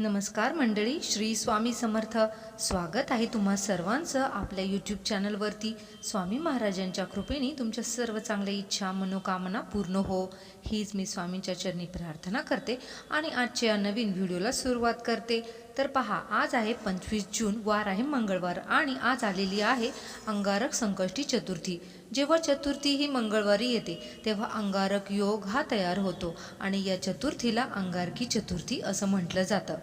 नमस्कार मंडळी श्री स्वामी समर्थ. स्वागत आहे तुम्हा सर्वांचं आपल्या यूट्यूब चॅनलवरती स्वामी महाराजांच्या कृपेने तुमच्या सर्व चांगल्या इच्छा मनोकामना पूर्ण हो. हीच मी स्वामींच्या चरणी प्रार्थना करते आणि आजच्या नवीन व्हिडिओला सुरुवात करते. तर पहा आज आहे पंचवीस जून वार आहे मंगळवार आणि आज आलेली आहे अंगारक संकष्टी चतुर्थी. जेव्हा चतुर्थी ही मंगळवारी येते तेव्हा अंगारक योग हा तयार होतो आणि या चतुर्थीला अंगारकी चतुर्थी असं म्हटलं जातं.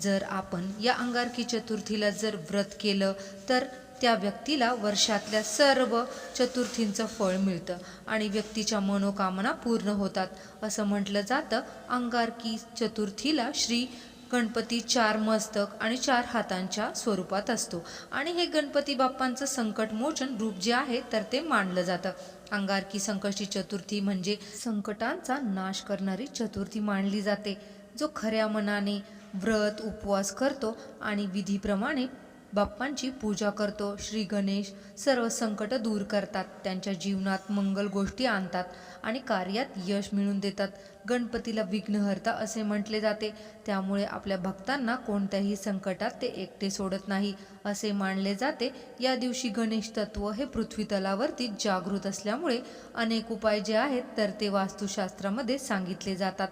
जर आपण या अंगारकी चतुर्थीला जर व्रत केलं तर त्या व्यक्तीला वर्षातल्या सर्व चतुर्थींचं फळ मिळतं आणि व्यक्तीच्या मनोकामना पूर्ण होतात. असं म्हटलं जातं अंगारकी चतुर्थीला श्री गणपती चार मस्तक आणि चार हातांच्या स्वरूपात असतो. आणि हे गणपती बाप्पांचं संकटमोचन रूप जे आहे तर ते मानलं जातं. अंगारकी संकष्टी चतुर्थी म्हणजे संकटांचा नाश करणारी चतुर्थी मानली जाते. जो खऱ्या मनाने व्रत उपवास करतो आणि विधीप्रमाणे बाप्पांची पूजा करतो. श्री गणेश सर्व संकट दूर करतात. त्यांच्या जीवनात मंगल गोष्टी आणतात आणि कार्यात यश मिळवून देतात. गणपतीला विघ्नहर्ता असे म्हटले जाते. त्यामुळे आपल्या भक्तांना कोणत्याही संकटात ते एकटे सोडत नाही असे मानले जाते. या दिवशी गणेश तत्व हे पृथ्वी तलावरती जागृत असल्यामुळे अनेक उपाय जे आहेत तर ते वास्तुशास्त्रामध्ये सांगितले जातात.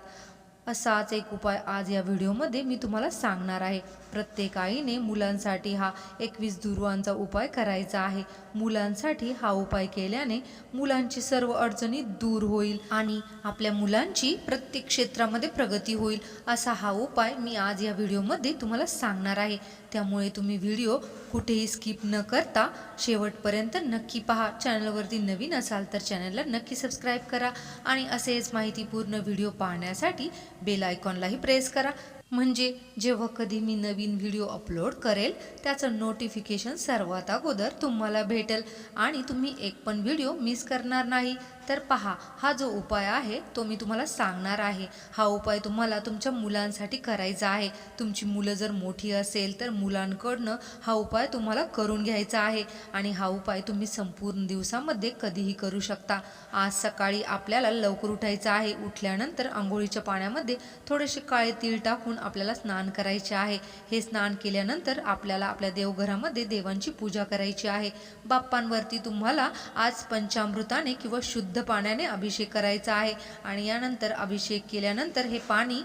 असाच एक उपाय आज या व्हिडिओमध्ये मी तुम्हाला सांगणार आहे. प्रत्येक आईने मुलांसाठी हा एकवीस दुर्वांचा उपाय करायचा आहे. मुलांसाठी हा उपाय केल्याने मुलांची सर्व अडचणी दूर होईल आणि आपल्या मुलांची प्रत्येक क्षेत्रामध्ये प्रगती होईल असा हा उपाय मी आज या व्हिडिओमध्ये तुम्हाला सांगणार आहे. त्यामुळे तुम्ही व्हिडिओ कुठेही स्किप न करता शेवटपर्यंत नक्की पहा. चॅनलवरती नवीन असाल तर चॅनलला नक्की सबस्क्राईब करा आणि असेच माहितीपूर्ण व्हिडिओ पाहण्यासाठी बेल आयकॉनलाही प्रेस करा. म्हणजे जेव्हा कधी मी नवीन व्हिडिओ अपलोड करेल त्याचं नोटिफिकेशन सर्वात अगोदर तुम्हाला भेटेल. आणि तुम्ही एक पण व्हिडिओ मिस करणार नाही. तर पहा हा जो उपाय आहे तो मी तुम्हाला सांगणार आहे. हा उपाय तुम्हाला तुमच्या मुलांसाठी करायचा आहे. तुमची मुलं जर मोठी असेल तर मुलांकडनं हा उपाय तुम्हाला करून घ्यायचा आहे. आणि हा उपाय तुम्ही संपूर्ण दिवसामध्ये कधीही करू शकता. आज सकाळी आपल्याला लवकर उठायचं आहे. उठल्यानंतर आंघोळीच्या पाण्यामध्ये थोडेसे काळे तीळ टाकून आपल्याला स्नान करायचे आहे. हे स्नान केल्यानंतर आपल्याला आपल्या देवघरामध्ये देवांची पूजा करायची आहे. बाप्पांवरती तुम्हाला आज पंचामृताने किंवा शुद्ध पाण्याने अभिषेक करायचा आहे. आणि यानंतर अभिषेक केल्यानंतर हे पाणी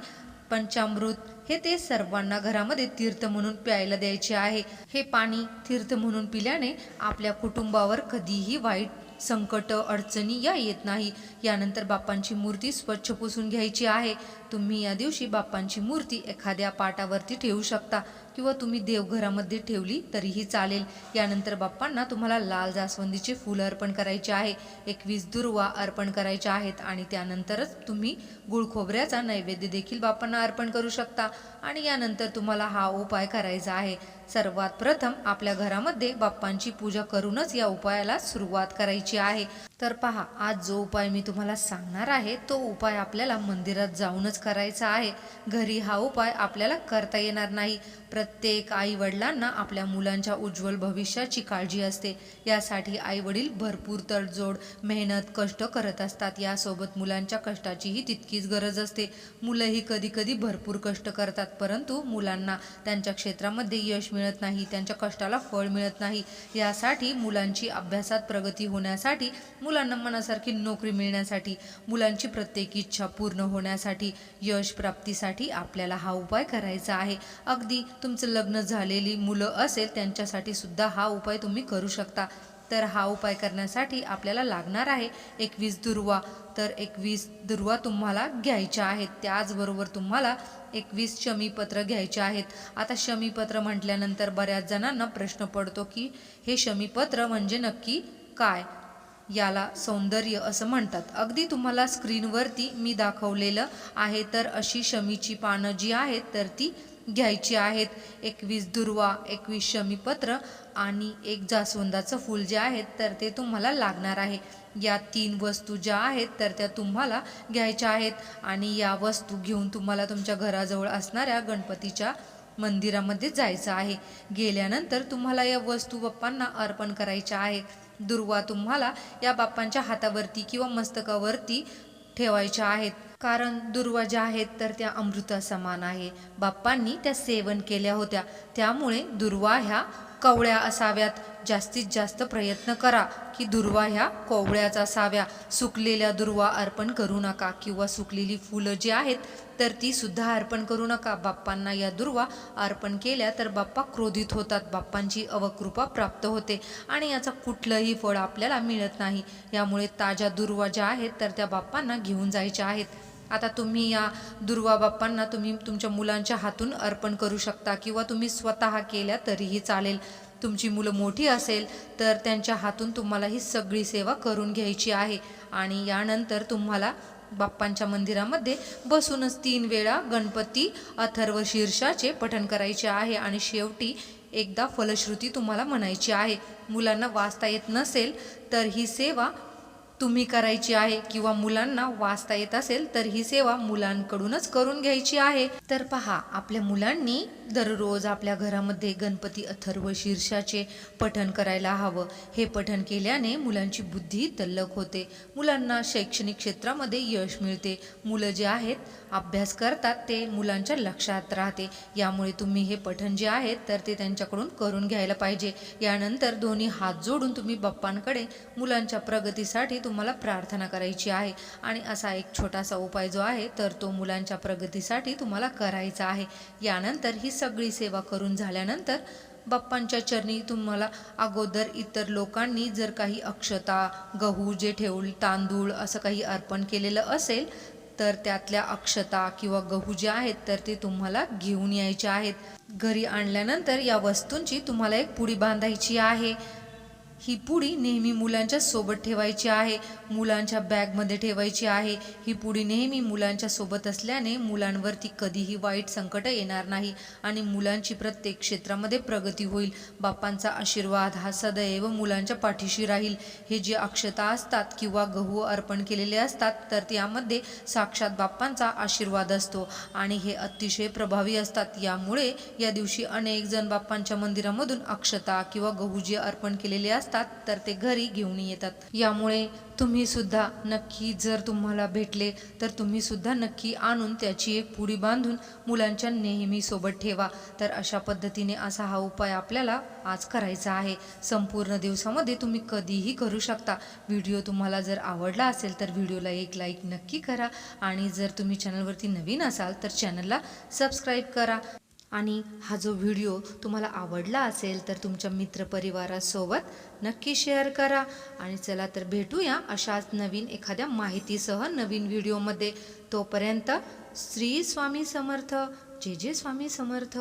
पंचामृत हे ते सर्वांना घरामध्ये तीर्थ म्हणून प्यायला द्यायचे आहे. हे पाणी तीर्थ म्हणून पिल्याने आपल्या कुटुंबावर कधीही वाईट संकट अडचणी या येत नाही. यानंतर बाप्पांची मूर्ती स्वच्छ पुसून घ्यायची आहे. तुम्ही या दिवशी बाप्पांची मूर्ती एखाद्या पाटावरती ठेवू शकता किंवा तुम्ही देवघरामध्ये ठेवली तरीही चालेल. यानंतर बाप्पांना तुम्हाला लाल जास्वंदीचे फुलं अर्पण करायचे आहे. एकवीस दुर्वा अर्पण करायच्या आहेत आणि त्यानंतरच तुम्ही गुळखोबऱ्याचा नैवेद्य देखील बाप्पांना अर्पण करू शकता. आणि यानंतर तुम्हाला हा उपाय करायचा आहे. सर्वात प्रथम आपल्या घरामध्ये बाप्पांची पूजा करूनच या उपायाला सुरुवात करायची आहे. तर पहा आज जो उपाय मी तुम्हाला सांगणार आहे तो उपाय आपल्याला मंदिरात जाऊनच करायचा आहे. घरी हा उपाय आपल्याला करता येणार नाही. प्रत्येक आई वडिलांना आपल्या मुलांच्या उज्ज्वल भविष्याची काळजी असते. यासाठी आई वडील भरपूर तडजोड मेहनत कष्ट करत असतात. यासोबत मुलांच्या कष्टाचीही तितकीच गरज असते. मुलंही कधी कधी भरपूर कष्ट करतात परंतु मुलांना त्यांच्या क्षेत्रामध्ये यश मिळत नाही त्यांच्या कष्टाला फळ मिळत नाही. यासाठी मुलांची अभ्यासात प्रगती होण्यासाठी मुलांना मनासारखी नोकरी मिळण्यासाठी मुलांची प्रत्येक इच्छा पूर्ण होण्यासाठी यश प्राप्तीसाठी आपल्याला हा उपाय करायचा आहे. अगदी तुमचं लग्न झालेली मुलं असेल त्यांच्यासाठी सुद्धा हा उपाय तुम्ही करू शकता. तर हा उपाय करण्यासाठी आपल्याला लागणार आहे एकवीस दुर्वा. तर एकवीस दुर्वा तुम्हाला घ्यायच्या आहेत. त्याचबरोबर तुम्हाला एकवीस शमीपत्र घ्यायचे आहेत. आता शमीपत्र म्हटल्यानंतर बऱ्याच जणांना प्रश्न पडतो की हे शमीपत्र म्हणजे नक्की काय? याला सौंदर्य असं म्हणतात. अगदी तुम्हाला स्क्रीनवरती मी दाखवलेलं आहे तर अशी शमीची पानं जी आहेत तर ती घ्यायची आहेत. एकवीस दुर्वा एकवीस शमीपत्र आणि एक जास्वंदाचं फूल जे आहेत तर ते तुम्हाला लागणार आहे. या तीन वस्तू ज्या आहेत तर त्या तुम्हाला घ्यायच्या आहेत आणि या वस्तू घेऊन तुम्हाला तुमच्या घराजवळ असणाऱ्या गणपतीच्या मंदिरामध्ये जायचं आहे. गेल्यानंतर तुम्हाला या वस्तू बाप्पांना अर्पण करायच्या आहे. दुर्वा तुम्हाला या बाप्पांच्या हातावरती किंवा मस्तकावरती ठेवायच्या आहेत. कारण दुर्वा ज्या आहेत तर त्या अमृता समान आहे. बाप्पांनी त्या सेवन केल्या होत्या. त्यामुळे दुर्वा ह्या कवळ्या असाव्यात. जास्तीत जास्त प्रयत्न करा की दुर्वा ह्या कोवळ्याच असाव्या. सुकलेल्या दुर्वा अर्पण करू नका किंवा सुकलेली फुलं जी आहेत तर ती सुद्धा अर्पण करू नका. बाप्पांना या दुर्वा अर्पण केल्या तर बाप्पा क्रोधित होतात. बाप्पांची अवकृपा प्राप्त होते आणि याचा कुठलंही फळ आपल्याला मिळत नाही. यामुळे ताज्या दुर्वा ज्या आहेत तर त्या बाप्पांना घेऊन जायच्या आहेत. आता तुम्ही या दुर्वा बाप्पांना तुम्ही तुमच्या मुलांच्या हातून अर्पण करू शकता किंवा तुम्ही स्वतः केल्या तरीही चालेल. तुमची मुलं मोठी असेल तर त्यांच्या हातून तुम्हाला ही सगळी सेवा करून घ्यायची आहे. आणि यानंतर तुम्हाला बाप्पांच्या मंदिरामध्ये बसूनच तीन वेळा गणपती अथर्व शीर्षाचे पठण करायचे आहे आणि शेवटी एकदा फलश्रुती तुम्हाला म्हणायची आहे. मुलांना वाचता येत नसेल तर ही सेवा तुम्ही करायची आहे किंवा मुलांना वाचता येत असेल तर ही सेवा मुलांकडूनच करून घ्यायची आहे. तर पहा आपल्या मुलांनी दररोज आपल्या घरामध्ये गणपती अथर्व शीर्षाचे पठण करायला हवं. हे पठण केल्याने मुलांची बुद्धी तल्लक होते. मुलांना शैक्षणिक क्षेत्रामध्ये यश मिळते. मुलं जे आहेत अभ्यास करतात ते मुलांच्या लक्षात राहते. यामुळे तुम्ही हे पठण जे आहेत तर ते त्यांच्याकडून करून घ्यायला पाहिजे. यानंतर दोन्ही हात जोडून तुम्ही बाप्पांकडे मुलांच्या प्रगतीसाठी तुम्हाला प्रार्थना करायची आहे. आणि असा एक छोटासा उपाय जो आहे तर तो मुलांच्या प्रगतीसाठी तुम्हाला करायचा आहे. यानंतर ही सगळी सेवा करून झाल्यानंतर बाप्पांच्या चरणी तुम्हाला अगोदर इतर लोकांनी जर काही अक्षता गहू जे ठेवून तांदूळ असं काही अर्पण केलेलं असेल तर त्यातल्या अक्षता किंवा गहू जे आहेत तर ते तुम्हाला घेऊन यायचे आहेत. घरी आणल्यानंतर या वस्तूंची तुम्हाला एक पुडी बांधायची आहे. ही पुडी नेहमी मुलांच्या सोबत ठेवायची आहे मुलांच्या बॅगमध्ये ठेवायची आहे. ही पुडी नेहमी मुलांच्या सोबत असल्याने मुलांवरती कधीही वाईट संकट येणार नाही आणि मुलांची प्रत्येक क्षेत्रामध्ये प्रगती होईल. बाप्पांचा आशीर्वाद हा सदैव मुलांच्या पाठीशी राहील. हे जे अक्षता असतात किंवा गहू अर्पण केलेले असतात तर त्यामध्ये साक्षात बाप्पांचा आशीर्वाद असतो आणि हे अतिशय प्रभावी असतात. यामुळे या दिवशी अनेक जण बाप्पांच्या मंदिरामधून अक्षता किंवा गहू जे अर्पण केलेले असतात तर ते घरी घेऊन येतात. यामुळे तुम्ही सुद्धा नक्की जर तुम्हाला भेटले तर तुम्ही सुद्धा नक्की आणून त्याची एक पुडी बांधून मुलांच्या नेहमी सोबत ठेवा. तर अशा पद्धतीने असा हा उपाय आपल्याला आज करायचा आहे. संपूर्ण दिवसामध्ये तुम्ही कधीही करू शकता. व्हिडिओ तुम्हाला जर आवडला असेल तर व्हिडिओला एक लाईक नक्की करा. आणि जर तुम्ही चॅनलवरती नवीन असाल तर चॅनलला सबस्क्राईब करा. आणि हा जो व्हिडिओ तुम्हाला आवडला असेल तर तुमच्या मित्रपरिवारासोबत नक्की शेअर करा. आणि चला तर भेटूया अशाच नवीन एखाद्या माहितीसह नवीन व्हिडिओमध्ये. तोपर्यंत श्री स्वामी समर्थ. जे जे स्वामी समर्थ.